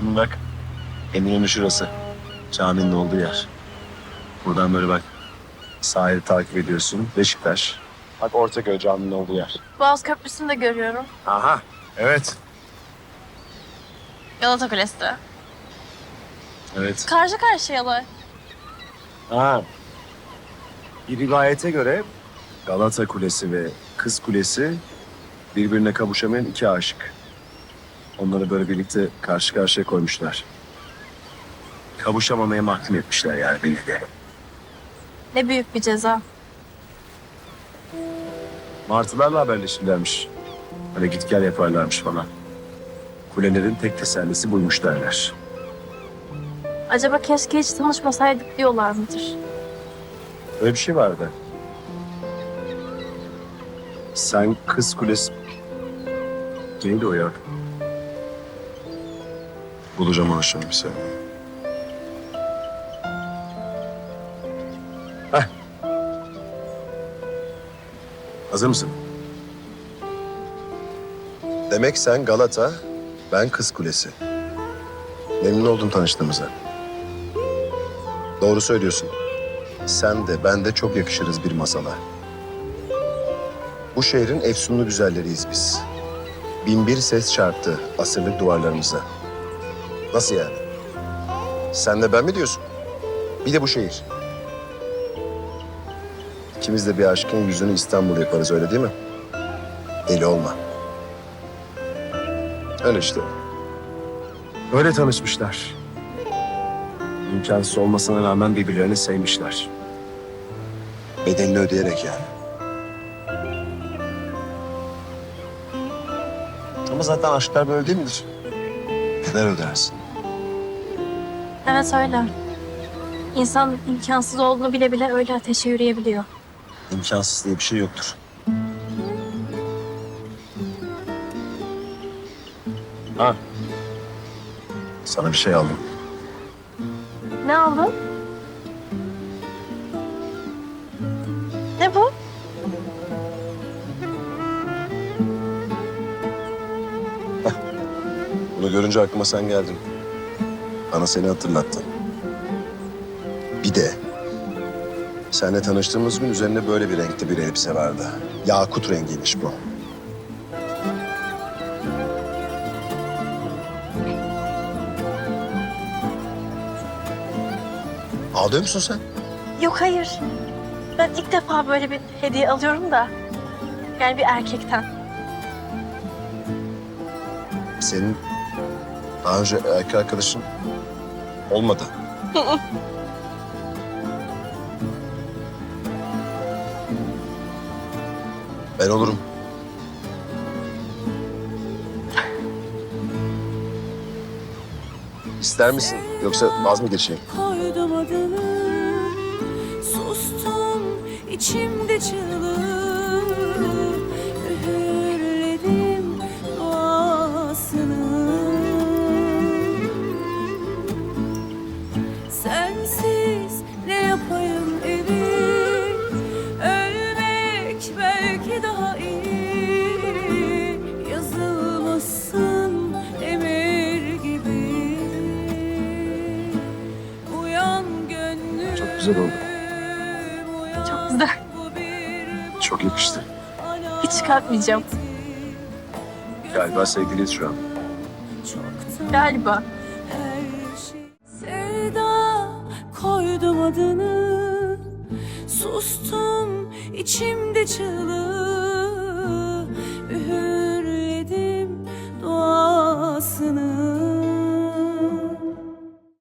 Bak. Eminönü şurası. Caminin olduğu yer. Buradan böyle bak. Sahili takip ediyorsun. Beşiktaş. Bak Ortaköy caminin olduğu yer. Boğaz Köprüsü'nü de görüyorum. Aha. Evet. Galata Kulesi de. Evet. Karşı karşıyalar. Ha. Bir rivayete göre Galata Kulesi ve Kız Kulesi birbirine kavuşamayan iki aşık. Onları böyle birlikte karşı karşıya koymuşlar. Kavuşamamaya mahkum etmişler yani birlikte. Ne büyük bir ceza. Martılarla haberleşirlermiş. Böyle git gel yaparlarmış falan. Kulelerin tek tesellisi buymuş derler. Acaba keşke hiç tanışmasaydık diyorlar mıdır? Öyle bir şey vardı. Sen kız kulesi... Neydi o ya? Bulacağım bir saniye. Heh. Hazır mısın? Demek sen Galata, ben Kız Kulesi. Memnun oldum tanıştığımıza. Doğru söylüyorsun. Sen de ben de çok yakışırız bir masala. Bu şehrin efsunlu güzelleriyiz biz. Bin bir ses çarptı asırlık duvarlarımıza. Nasıl yani? Sen de ben mi diyorsun? Bir de bu şehir. İkimiz de bir aşkın yüzünü İstanbul yaparız öyle değil mi? Deli olma. Öyle işte. Öyle tanışmışlar. İmkansız olmasına rağmen birbirlerini sevmişler. Bedelini ödeyerek yani. Ama zaten aşklar böyle değil midir? Bedel ödersin. Evet öyle. İnsan imkansız olduğunu bile bile öyle ateşe yürüyebiliyor. İmkansız diye bir şey yoktur. Ha. Sana bir şey aldım. Ne aldın? Ne bu? Bunu görünce aklıma sen geldin. Bana seni hatırlattın. Bir de seninle tanıştığımız gün üzerinde böyle bir renkte bir elbise vardı. Yakut rengiymiş bu. Ağlıyor musun sen? Yok hayır. Ben ilk defa böyle bir hediye alıyorum da. Yani bir erkekten. Senin daha önce erkek arkadaşın olmadı. ben olurum. İster misin? Yoksa vaz mı geçeyim? koydum adını Sustum içimde çığlığı güzel oldu. Çok güzel. Çok yakıştı. Hiç çıkartmayacağım. Galiba sevgiliyiz şu an. Galiba. Sevda koydum adını Sustum içimde çığlığı